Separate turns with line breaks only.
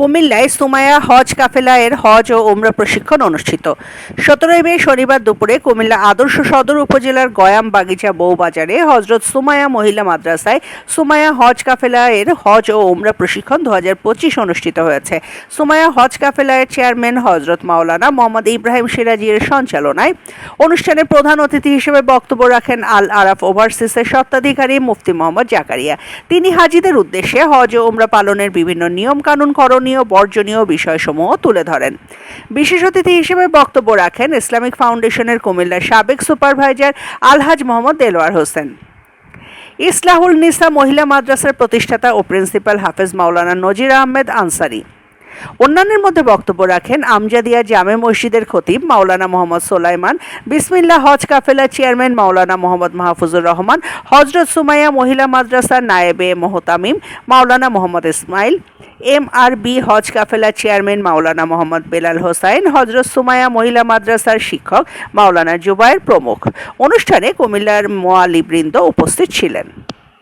কুমিল্লায় সুমায়া হজ কাফেলা এর হজ ও ওমরা প্রশিক্ষণ অনুষ্ঠিত। সতেরোই মে শনিবার দুপুরে কুমিল্লা আদর্শ সদর উপজেলার গয়াম বাগিচা বউবাজারে হজরত সুমায়া মহিলা মাদ্রাসায় সুমায়া হজ কাফেলা এর হজ ও ওমরা প্রশিক্ষণ দু অনুষ্ঠিত হয়েছে। সুমায়া হজ কাফেলা এর চেয়ারম্যান হজরত মাওলানা মোহাম্মদ ইব্রাহিম সিরাজির সঞ্চালনায় অনুষ্ঠানে প্রধান অতিথি হিসেবে বক্তব্য রাখেন আল আরাফ ওভারসিসের স্বত্বাধিকারী মুফতি মোহাম্মদ জাকারিয়া। তিনি হাজিদের উদ্দেশ্যে হজ ও ওমরা পালনের বিভিন্ন নিয়ম কানুন করণীয় বর্জনীয় বিষয়সমূহ তুলে ধরেন। বিশেষ অতিথি হিসেবে বক্তব্য রাখেন ইসলামিক ফাউন্ডেশনের কুমিল্লার সাবেক সুপারভাইজার আলহাজ মোহাম্মদ দেলোয়ার হোসেন। ইসলাহুল নিসা মহিলা মাদ্রাসার প্রতিষ্ঠাতা ও প্রিন্সিপাল হাফেজ মাওলানা নজির আহমেদ আনসারি। অন্যান্যের মধ্যে বক্তব্য রাখেন আমজাদিয়া জামে মসজিদের খতিব মাওলানা মোহাম্মদ সোলাইমান বিসমিল্লা হজ কাফেলা চেয়ারম্যান মাওলানা মোহাম্মদ মাহফুজুর রহমান, হজরত সুমাইয়া মহিলা মাদ্রাসার নায়েবে মোহতামিম Maulana Mohammad Ismail M R B Hajj Kafela chairman Maulana Mohammad Belal Hossain, Hazrat Sumaiya মহিলা মাদ্রাসার শিক্ষক মাওলানা জুবায়ের প্রমুখ। অনুষ্ঠানে কুমিল্লার মোয়ালিবৃন্দ উপস্থিত ছিলেন।